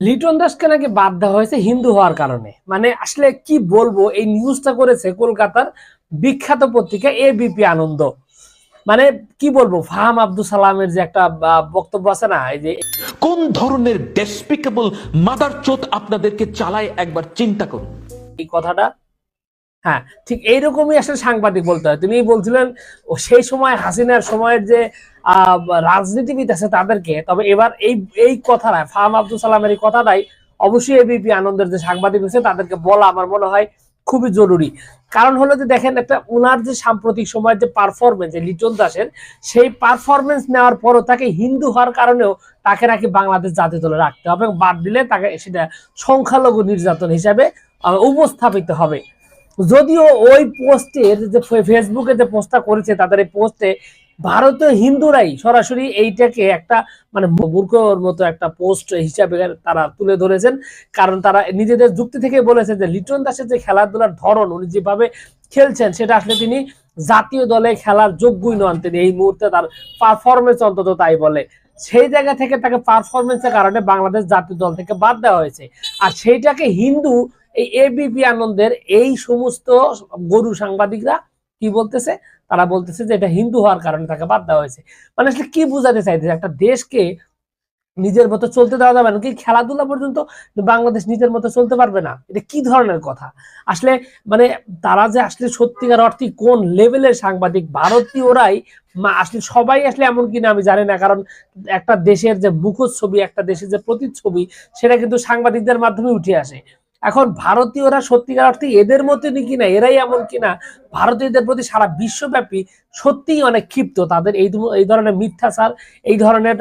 লিটন দাসকে নাকি বাদ দেওয়া হয়েছে হিন্দু হওয়ার কারণে। মানে আসলে কি বলব এই নিউজটা করেছে কলকাতার বিখ্যাত পত্রিকা এবিপি আনন্দ। মানে কি বলব ফাহাম আব্দুল সালামের যে একটা বক্তব্য আছে না এই যে কোন ধরনের ডেসপিকেবল মাদার চোত আপনাদেরকে চালায় একবার চিন্তা করুন। এই কথাটা হ্যাঁ ঠিক এইরকমই আসলে সাংবাদিক বলতে হয়। তিনি বলছিলেন সেই সময় হাসিনার সময়ের যে রাজনীতিবিদ আছে তাদেরকে, তবে এবার এই এই কথাটা ফাহাম আব্দুল সালামের এই কথাটাই অবশ্যই এবিপি আনন্দের যে সাংবাদিক আছে তাদেরকে বলা আমার মনে হয় খুবই জরুরি। কারণ হলো যে দেখেন, একটা উনার যে সাম্প্রতিক সময়ের যে পারফরমেন্স লিটন দাসের, সেই পারফরমেন্স নেওয়ার পরও তাকে হিন্দু হওয়ার কারণেও তাকে নাকি বাংলাদেশ জাতীয় দলে রাখতে হবে বাদ দিলে তাকে সেটা সংখ্যালঘু নির্যাতন হিসাবে উপস্থাপিত হবে। যদিও ওই পোস্টের যে ফেসবুকে যে পোস্টটা করেছে, তাদের এই পোস্টে ভারতীয় হিন্দুরাই সরাসরি এইটাকে একটা মানে মূর্খর মতো একটা পোস্ট হিসাবে তারা তুলে ধরেছেন। কারণ তারা নিজেদের যুক্তি থেকে বলেছে যে লিটন দাসের যে খেলাধুলার ধরন, উনি যেভাবে খেলছেন, সেটা আসলে তিনি জাতীয় দলে খেলার যোগ্যই নন। তিনি এই মুহূর্তে তার পারফরমেন্স অন্তত তাই বলে। সেই জায়গা থেকে তাকে পারফরমেন্সের কারণে বাংলাদেশ জাতীয় দল থেকে বাদ দেওয়া হয়েছে। আর সেইটাকে হিন্দু এই এবিপি আনন্দের এই সমস্ত গরু সাংবাদিকরা কি বলতেছে? তারা বলতেছে যে এটা হিন্দু হওয়ার কারণে তাকে বাদ দেওয়া হয়েছে। মানে আসলে কি বোঝাতে চাইতেছে? একটা দেশকে নিজের মতো চলতে দেওয়া যাবে না। কি খেলাধুলা পর্যন্ত বাংলাদেশ নিজের মতো চলতে পারবে না? এটা কি ধরনের কথা? আসলে মানে তারা যে আসলে সত্যিকার অর্থে কোন লেভেলের সাংবাদিক? ভারতীয়রাই আসলে সবাই আসলে এমন কিনা আমি জানি না। কারণ একটা দেশের যে মুখোশ ছবি, একটা দেশের যে প্রতিচ্ছবি, সেটা কিন্তু সাংবাদিকদের মাধ্যমে উঠে আসে। এখন ভারতীয়রা সত্যিকার অর্থে এদের মতনই কিনা এরাই এমন কিনা? ভারতীয়দের প্রতি সারা বিশ্বব্যাপী সত্যিই অনেক ক্ষিপ্ত। তাদের এই এই ধরনের মিথ্যাচার, এই ধরনের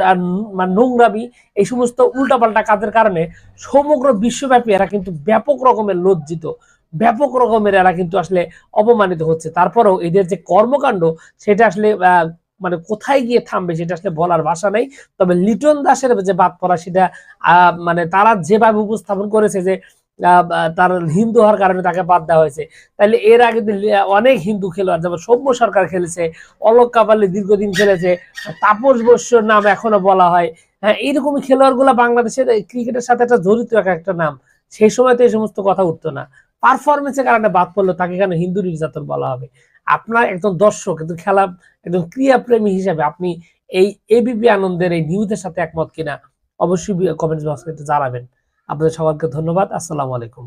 মানে নোংরামি, এই সমস্ত উল্টাপাল্টা কাজের কারণে সমগ্র বিশ্বব্যাপী এরা কিন্তু ব্যাপক রকমের লজ্জিত, ব্যাপক রকমের এরা কিন্তু আসলে অপমানিত হচ্ছে। তারপরেও এদের যে কর্মকাণ্ড, সেটা আসলে মানে কোথায় গিয়ে থামবে সেটা আসলে বলার ভাষা নেই। তবে লিটন দাসের যে বাদ পড়া, সেটা মানে তারা যেভাবে উপস্থাপন করেছে যে তার হিন্দু হওয়ার কারণে তাকে বাদ দেওয়া হয়েছে। তাহলে এর আগে অনেক হিন্দু খেলোয়াড়, যেমন সৌম্য সরকার খেলেছে, অলোক কাপালি দীর্ঘদিন খেলেছে, তাপস বস্যর নাম এখনও বলা হয়। হ্যাঁ এইরকমই খেলোয়াড়গুলা বাংলাদেশের ক্রিকেটের সাথে একটা জড়িত এক একটা নাম। সেই সময় তো এই সমস্ত কথা উঠতো না। পারফরমেন্সের কারণে বাদ পড়ল, তাকে কেন হিন্দু নির্যাতন বলা হবে? আপনার একজন দর্শক কিন্তু খেলা, একজন ক্রীড়াপ্রেমী হিসেবে আপনি এই এবিপি আনন্দের এই নিউজের সাথে একমত কিনা? অবশ্যই কমেন্টস বক্সে জানাবেন। আপনাদের সবাইকে ধন্যবাদ। আসসালামু আলাইকুম।